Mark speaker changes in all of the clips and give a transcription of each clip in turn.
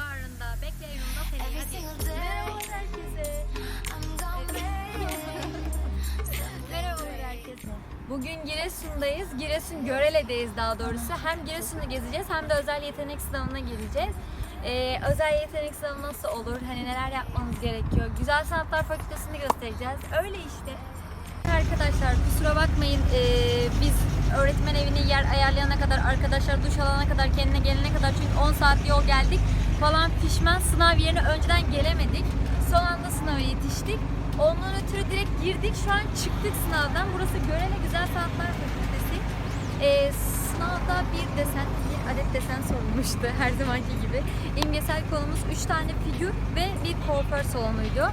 Speaker 1: Barında bekle yanımda seni. Hadi. Merhabalar herkese. Merhabalar herkese. Bugün Giresun'dayız. Giresun Görele'deyiz daha doğrusu. Hem Giresun'u gezeceğiz hem de özel yetenek sınavına gireceğiz. Ee, özel yetenek sınavı nasıl olur? Hani neler yapmamız gerekiyor? Güzel Sanatlar Fakültesini göstereceğiz. Öyle işte. Arkadaşlar kusura bakmayın ee, biz öğretmen evini yer ayarlayana kadar arkadaşlar duş alana kadar kendine gelene kadar çünkü 10 saat yol geldik falan pişman sınav yerine önceden gelemedik. Son anda sınava yetiştik. Ondan ötürü direkt girdik. Şu an çıktık sınavdan. Burası Görele Güzel Sanatlar Fakültesi. Ee, sınavda bir desen, bir adet desen sorulmuştu her zamanki gibi. İmgesel konumuz 3 tane figür ve bir kuaför salonuydu.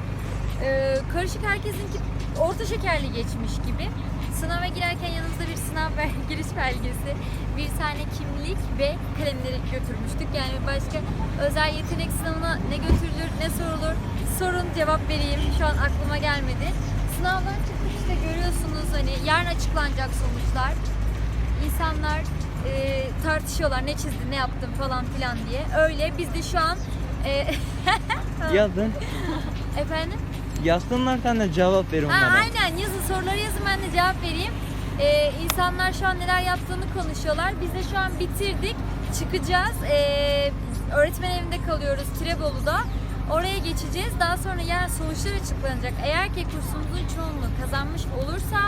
Speaker 1: Ee, karışık herkesinki orta şekerli geçmiş gibi. Sınava girerken yanımızda bir sınav giriş belgesi, bir tane kimlik ve kalemleri götürmüştük. Yani başka özel yetenek sınavına ne götürülür, ne sorulur sorun cevap vereyim. Şu an aklıma gelmedi. Sınavdan çıktık işte görüyorsunuz hani yarın açıklanacak sonuçlar. İnsanlar e, tartışıyorlar ne çizdin, ne yaptın falan filan diye. Öyle biz de şu an e,
Speaker 2: Yazın.
Speaker 1: efendim
Speaker 2: Yazsınlar sen de cevap ver
Speaker 1: Ha,
Speaker 2: onlara.
Speaker 1: aynen yazın soruları yazın ben de cevap vereyim. Ee, insanlar şu an neler yaptığını konuşuyorlar. Biz de şu an bitirdik. Çıkacağız. Ee, öğretmen evinde kalıyoruz Tirebolu'da. Oraya geçeceğiz. Daha sonra yarın sonuçlar açıklanacak. Eğer ki kursumuzun çoğunluğu kazanmış olursa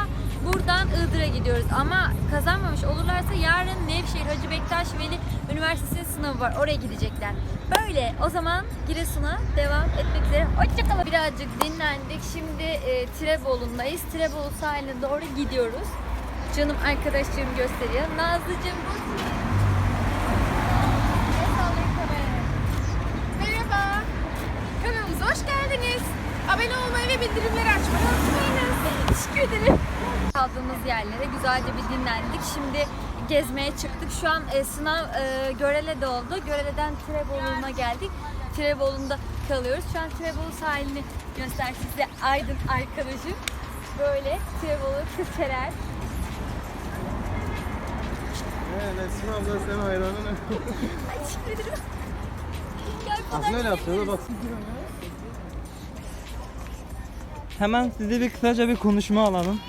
Speaker 1: buradan Iğdır'a gidiyoruz. Ama kazanmamış olurlarsa yarın Nevşehir Hacı Bektaş Veli Üniversitesi'nin sınavı var. Oraya gidecekler. Böyle. O zaman Giresun'a devam etmek üzere. Hoşçakalın. Birazcık dinlendik. Şimdi e, Tirebolu'ndayız. Tirebolu sahiline doğru gidiyoruz. Canım arkadaşlarım gösteriyor. Nazlıcığım.
Speaker 3: Merhaba. Kanalımıza hoş geldiniz. Abone olmayı ve bildirimleri açmayı unutmayınız.
Speaker 1: Teşekkür ederim. Kaldığımız yerlere güzelce bir dinlendik. Şimdi gezmeye çıktık. Şu an e, sınav e, Görele'de oldu. Görele'den Tirebolu'na geldik. Tirebolu'nda kalıyoruz. Şu an Tirebolu sahilini göster size Aydın arkadaşım. Böyle Tirebolu Kırkçeler.
Speaker 4: Evet, Esma abla senin hayranın.
Speaker 1: Teşekkür ederim.
Speaker 4: Aslında öyle yaptı, öyle baksın.
Speaker 2: Hemen size bir kısaca bir konuşma alalım.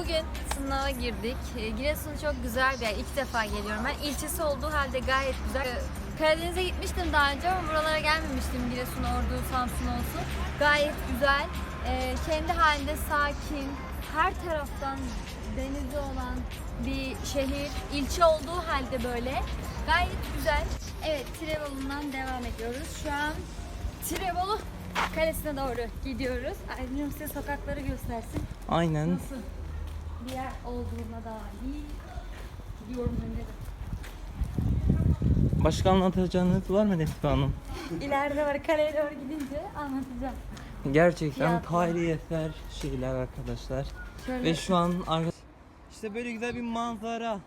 Speaker 1: Bugün sınava girdik. E, Giresun çok güzel bir yer. İlk defa geliyorum ben. İlçesi olduğu halde gayet güzel. E, Karadeniz'e gitmiştim daha önce ama buralara gelmemiştim. Giresun, Ordu, Samsun olsun. Gayet güzel. E, kendi halinde sakin. Her taraftan denizi olan bir şehir. ilçe olduğu halde böyle. Gayet güzel. Evet, Tirebolu'ndan devam ediyoruz. Şu an Tirebolu Kalesi'ne doğru gidiyoruz. Aydın'ım size sokakları göstersin
Speaker 2: Aynen.
Speaker 1: nasıl bir yer olduğuna dair gidiyorum önde de.
Speaker 2: Başka anlatacağınız var mı Nesliha Hanım?
Speaker 1: İleride var kaleye doğru gidince anlatacağım.
Speaker 2: Gerçekten
Speaker 1: Fiyatlar.
Speaker 2: tarihi eser şeyler arkadaşlar.
Speaker 1: Şöyle
Speaker 2: Ve şu an arka... İşte böyle güzel bir manzara.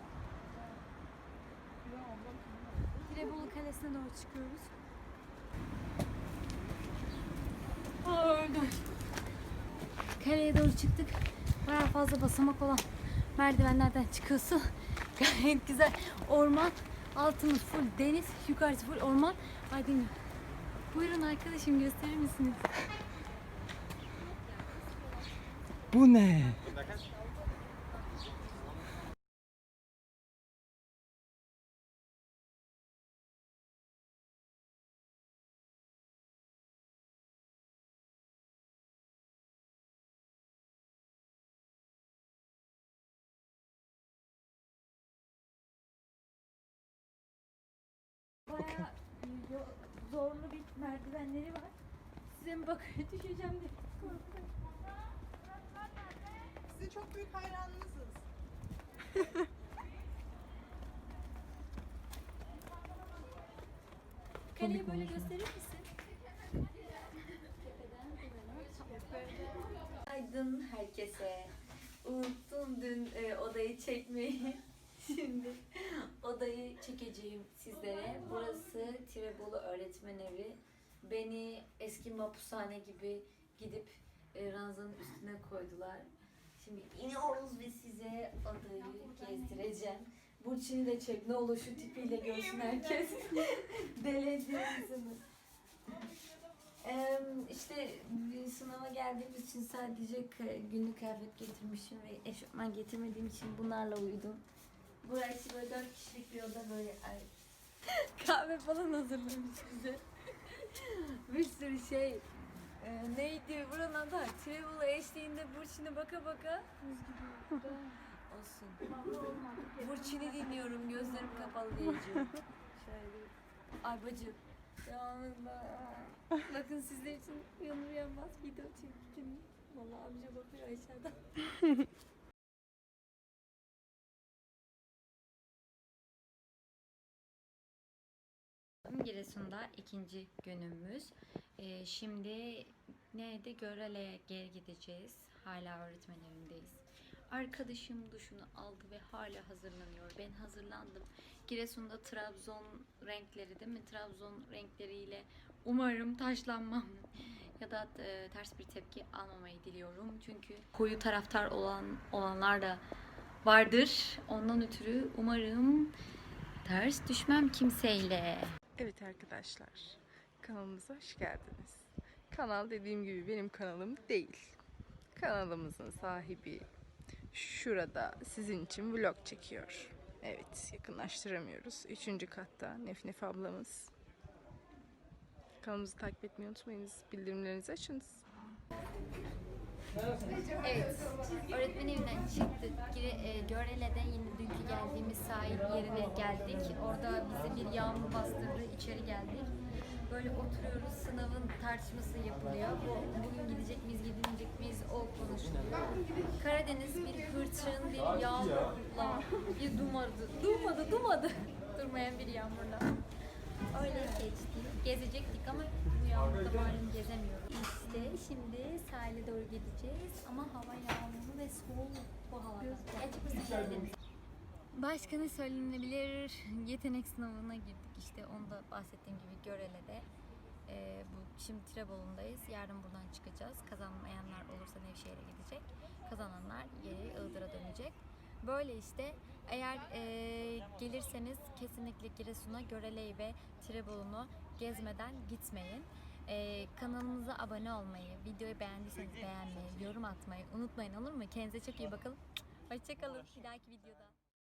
Speaker 1: Tirebolu Kalesi'ne doğru çıkıyoruz. Aa, öldüm. Kaleye doğru çıktık. Bayağı fazla basamak olan merdivenlerden çıkıyorsun. Gayet güzel. Orman. Altımız full deniz. Yukarısı full orman. Aydın Buyurun arkadaşım gösterir misiniz?
Speaker 2: Bu ne?
Speaker 1: Bayağı zorlu bir merdivenleri var. Size mi bakıp düşeceğim diye korkuyorum.
Speaker 3: Size çok büyük hayranınızız.
Speaker 1: Kaleyi böyle gösterir misin? Aydın herkese. Unuttum dün e, odayı çekmeyi. Şimdi odayı çekeceğim sizlere. Burası Tirebolu Öğretmen Evi. Beni eski mapushane gibi gidip e, ranzanın üstüne koydular. Şimdi iniyoruz ve size odayı gezdireceğim. Burçin'i de çek. Ne olur şu tipiyle görsün herkes. Deli ediyorsunuz. Ee, işte sınava geldiğimiz için sadece günlük kıyafet getirmişim ve eşofman getirmediğim için bunlarla uyudum. Burası böyle dört kişilik bir oda böyle ay, kahve falan hazırlamış bize. bir sürü şey. Ee, neydi buranın adı? Travel eşliğinde Burçin'e baka baka. Olsun. Burçin'i dinliyorum gözlerim kapalı diyeceğim. Şöyle. Ay bacı. Devamında. Bakın sizler için uyanır uyanmaz video çektim. Vallahi amca bakıyor aşağıdan. Giresun'da ikinci günümüz. Ee, şimdi neydi? Görele'ye geri gideceğiz. Hala öğretmen evindeyiz. Arkadaşım duşunu aldı ve hala hazırlanıyor. Ben hazırlandım. Giresun'da Trabzon renkleri değil mi? Trabzon renkleriyle umarım taşlanmam ya da e, ters bir tepki almamayı diliyorum. Çünkü koyu taraftar olan olanlar da vardır. Ondan ötürü umarım ters düşmem kimseyle.
Speaker 3: Evet arkadaşlar, kanalımıza hoş geldiniz. Kanal dediğim gibi benim kanalım değil. Kanalımızın sahibi şurada sizin için vlog çekiyor. Evet, yakınlaştıramıyoruz. Üçüncü katta Nef Nef ablamız. Kanalımızı takip etmeyi unutmayınız. Bildirimlerinizi açınız.
Speaker 1: Evet, öğretmen evinden çıktık. E, Görele'de yine dünkü geldiğimiz sahil yerine geldik. Orada bizi bir yağmur bastırdı, içeri geldik. Böyle oturuyoruz, sınavın tartışması yapılıyor. Bu, bugün gidecek miyiz, gidemeyecek miyiz o konuşuluyor. Karadeniz bir hırçın, bir yağmurla, bir dumadı, dumadı, dumadı. Durmayan bir yağmurla. Öyle geçti. Gezecektik ama bu yağmurda malum gezemiyoruz. İşte şimdi sahile doğru gideceğiz ama hava yağmurlu ve soğuk bu havada. Başka ne söylenebilir? Yetenek sınavına girdik işte onu da bahsettiğim gibi Görele'de. Ee, bu şimdi Tirebolu'ndayız. Yarın buradan çıkacağız. Kazanmayanlar olursa Nevşehir'e gidecek. Kazananlar geri Iğdır'a dönecek. Böyle işte eğer e, gelirseniz kesinlikle Giresun'a Görele'yi ve Tirebolu'nu gezmeden gitmeyin. E, kanalımıza abone olmayı, videoyu beğendiyseniz beğenmeyi, yorum atmayı unutmayın olur mu? Kendinize çok iyi bakın. Hoşçakalın. Bir dahaki videoda.